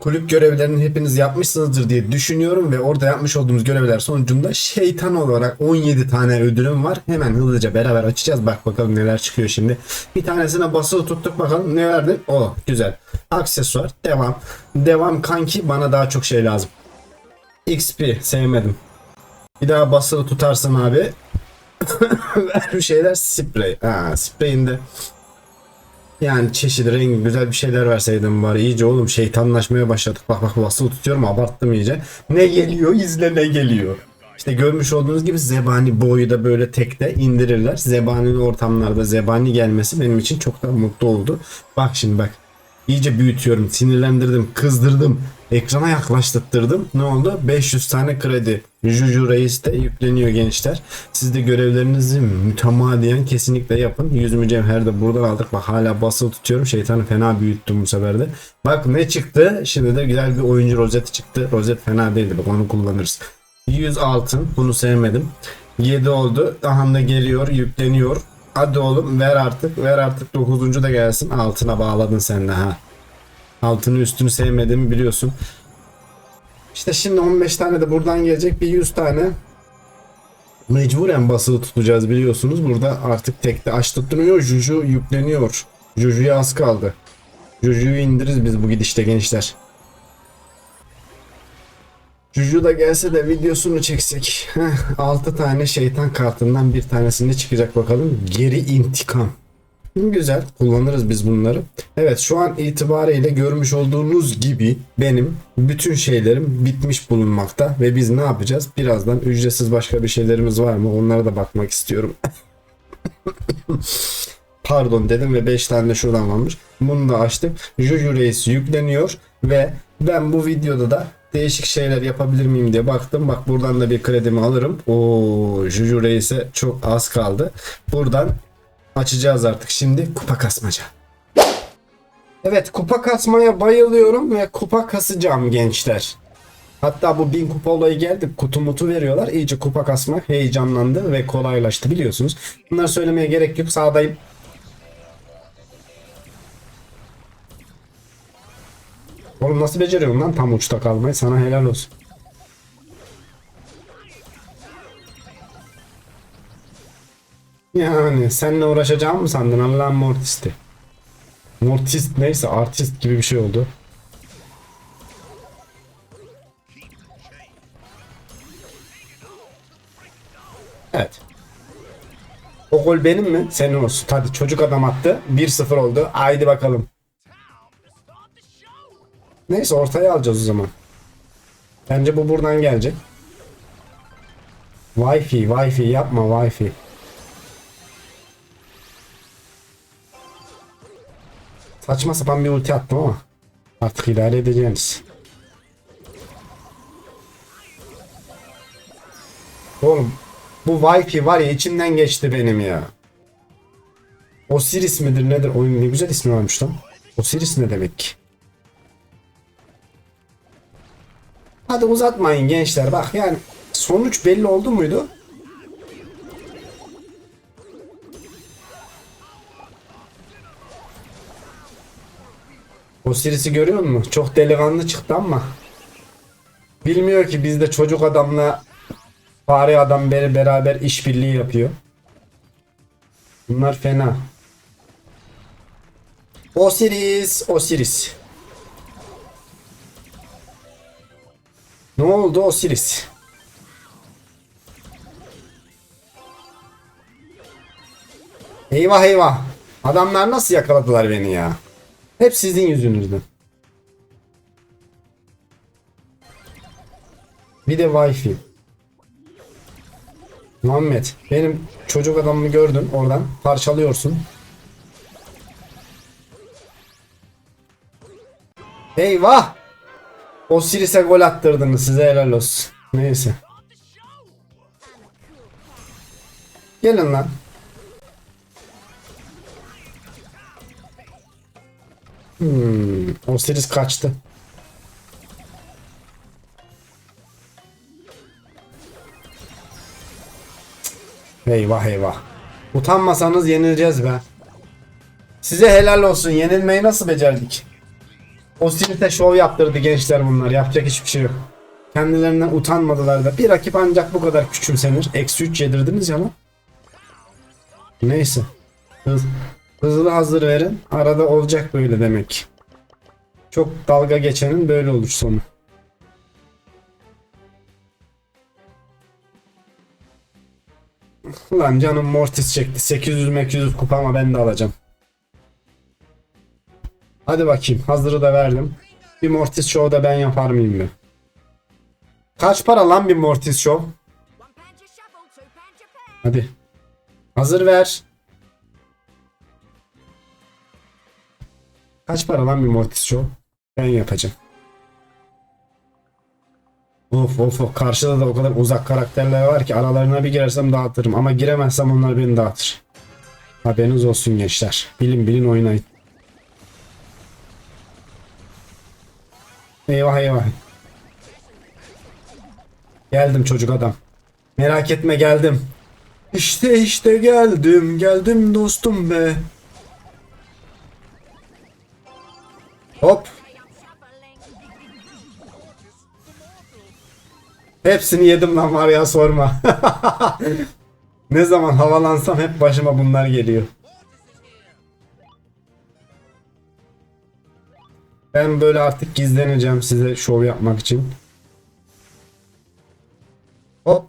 kulüp görevlerini hepiniz yapmışsınızdır diye düşünüyorum ve orada yapmış olduğumuz görevler sonucunda şeytan olarak 17 tane ödülüm var. Hemen hızlıca beraber açacağız. Bak bakalım neler çıkıyor şimdi. Bir tanesine basılı tuttuk bakalım ne verdi? O güzel. Aksesuar. Devam. Devam kanki bana daha çok şey lazım. XP sevmedim. Bir daha basılı tutarsın abi. Ver bir şeyler sprey. Ha spreyinde yani çeşit rengi güzel bir şeyler verseydim bari iyice oğlum şeytanlaşmaya başladık. Bak bak basılı tutuyorum abarttım iyice. Ne geliyor izle ne geliyor. İşte görmüş olduğunuz gibi zebani boyu da böyle tekte indirirler. Zebanili ortamlarda zebani gelmesi benim için çok da mutlu oldu. Bak şimdi bak. İyice büyütüyorum, sinirlendirdim, kızdırdım, ekrana yaklaştırdım. Ne oldu? 500 tane kredi. Juju Reis de yükleniyor gençler. Siz de görevlerinizi mütemadiyen kesinlikle yapın. 100 mücevher de buradan aldık. Bak hala basılı tutuyorum. Şeytanı fena büyüttüm bu sefer de. Bak ne çıktı? Şimdi de güzel bir oyuncu rozeti çıktı. Rozet fena değildi. Bak onu kullanırız. 100 altın. Bunu sevmedim. 7 oldu. Aha da geliyor, yükleniyor. Hadi oğlum ver artık. Ver artık 9. da gelsin. Altına bağladın sen de ha. Altını üstünü sevmediğimi biliyorsun. İşte şimdi 15 tane de buradan gelecek. Bir 100 tane mecburen basılı tutacağız biliyorsunuz. Burada artık tekte aç tutturuyor. Juju yükleniyor. Juju'ya az kaldı. Juju'yu indiririz biz bu gidişte gençler. Juju da gelse de videosunu çeksek. Heh, 6 tane şeytan kartından bir tanesinde çıkacak bakalım. Geri intikam. Güzel kullanırız biz bunları. Evet şu an itibariyle görmüş olduğunuz gibi benim bütün şeylerim bitmiş bulunmakta ve biz ne yapacağız? Birazdan ücretsiz başka bir şeylerimiz var mı? Onlara da bakmak istiyorum. Pardon dedim ve 5 tane de şuradan varmış. Bunu da açtık. Juju Reis yükleniyor ve ben bu videoda da değişik şeyler yapabilir miyim diye baktım. Bak buradan da bir kredimi alırım. Oo Juju Reis'e çok az kaldı. Buradan açacağız artık şimdi kupa kasmaca. Evet kupa kasmaya bayılıyorum ve kupa kasacağım gençler. Hatta bu bin kupa olayı geldi. Kutu mutu veriyorlar. İyice kupa kasmak heyecanlandı ve kolaylaştı biliyorsunuz. Bunları söylemeye gerek yok. Sağdayım. Oğlum nasıl beceriyorsun lan tam uçta kalmayı? Sana helal olsun. Yani seninle uğraşacağım mı sandın Allah'ın mortisti? Mortist neyse artist gibi bir şey oldu. Evet. O gol benim mi? Senin olsun. Hadi çocuk adam attı. 1-0 oldu. Haydi bakalım. Neyse ortaya alacağız o zaman. Bence bu buradan gelecek. Wi-Fi, Wi-Fi yapma Wi-Fi. Saçma sapan bir ulti attım ama artık idare edeceğiniz. Oğlum bu Wi-Fi var ya içimden geçti benim ya. Osiris midir nedir? Oyun ne güzel ismi varmış lan. Osiris ne demek ki? Hadi uzatmayın gençler bak yani sonuç belli oldu muydu? Osiris'i görüyor musun? Çok delikanlı çıktı ama bilmiyor ki bizde çocuk adamla fare adam beri beraber işbirliği yapıyor. Bunlar fena. Osiris, Osiris. Ne oldu Osiris? Eyvah eyvah. Adamlar nasıl yakaladılar beni ya? Hep sizin yüzünüzden. Bir de Wi-Fi. Muhammed benim çocuk adamımı gördün oradan parçalıyorsun. Eyvah! Osiris'e gol attırdınız size helal olsun. Neyse. Gelin lan. Hmm, Osiris kaçtı. Eyvah eyvah. Utanmasanız yenileceğiz be. Size helal olsun. Yenilmeyi nasıl becerdik? O sinirte şov yaptırdı gençler bunlar. Yapacak hiçbir şey yok. Kendilerinden utanmadılar da. Bir rakip ancak bu kadar küçümsenir. Eksi 3 yedirdiniz ya lan. Neyse. Hız, hızlı hazır verin. Arada olacak böyle demek. Çok dalga geçenin böyle olur sonu. Ulan canım Mortis çekti. 800 800 kupa ama ben de alacağım. Hadi bakayım. Hazırı da verdim. Bir Mortis Show da ben yapar mıyım be? Kaç para lan bir Mortis Show? Hadi. Hazır ver. Kaç para lan bir Mortis Show? Ben yapacağım. Of of of karşıda da o kadar uzak karakterler var ki aralarına bir girersem dağıtırım ama giremezsem onlar beni dağıtır. Haberiniz olsun gençler. Bilin bilin oynayın. Eyvah eyvah. Geldim çocuk adam. Merak etme geldim. İşte işte geldim geldim dostum be. Hop. Hepsini yedim lan var ya sorma. ne zaman havalansam hep başıma bunlar geliyor. Ben böyle artık gizleneceğim size şov yapmak için. Hop.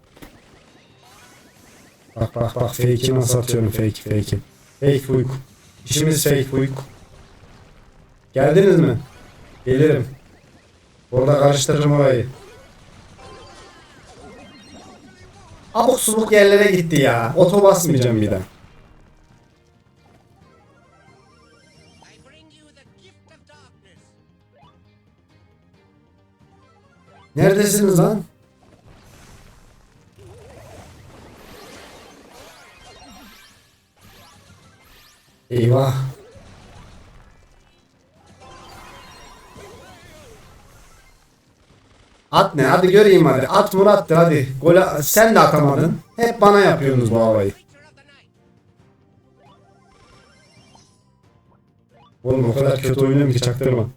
Bak bak bak fake'i nasıl atıyorum fake fake'i. Fake uyku. İşimiz fake uyku. Geldiniz mi? Gelirim. Orada karıştırırım orayı. Abuk subuk yerlere gitti ya. Oto basmayacağım bir daha. Neredesiniz lan? Eyvah. At ne? Hadi göreyim hadi. At Murat'tır hadi. Gol sen de atamadın. Hep bana yapıyorsunuz bu havayı. Oğlum o kadar kötü oynuyorum ki çaktırma.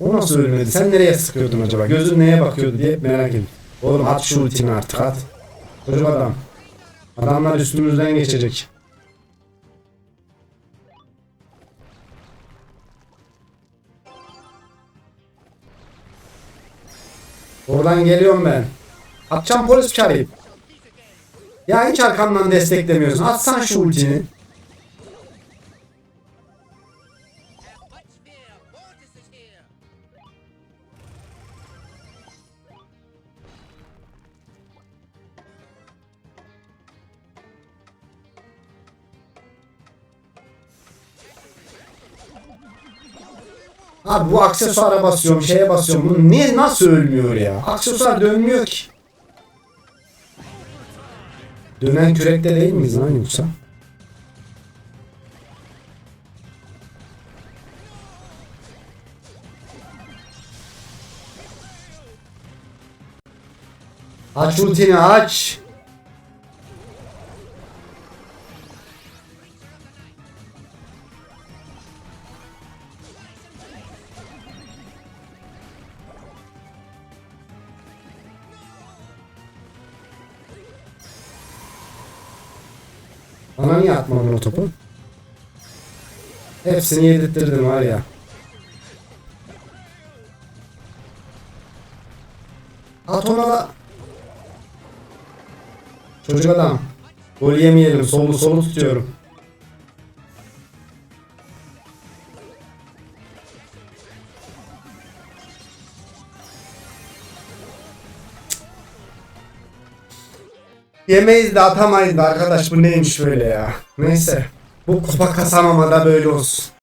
O nasıl ölmedi? Sen nereye sıkıyordun acaba? Gözün neye bakıyordu diye merak ettim. Oğlum at şu ultini artık at. Çocuk adam. Adamlar üstümüzden geçecek. Oradan geliyorum ben. Atacağım polis çağırayım. Ya hiç arkamdan desteklemiyorsun. Atsan şu ultini. Abi bu aksesuara basıyorum, şeye basıyorum. Bu niye nasıl ölmüyor ya? Aksesuar dönmüyor ki. Dönen kürekte değil miyiz lan yoksa? Aç ultini aç. Bana niye atmadın o topu? Hepsini yedirttirdin var ya. At ona da. Çocuk adam. Gol yemeyelim. Solu solu tutuyorum. Yemeyiz de atamayız da arkadaş bu neymiş böyle ya. Neyse. Bu kupa kasamama da böyle olsun.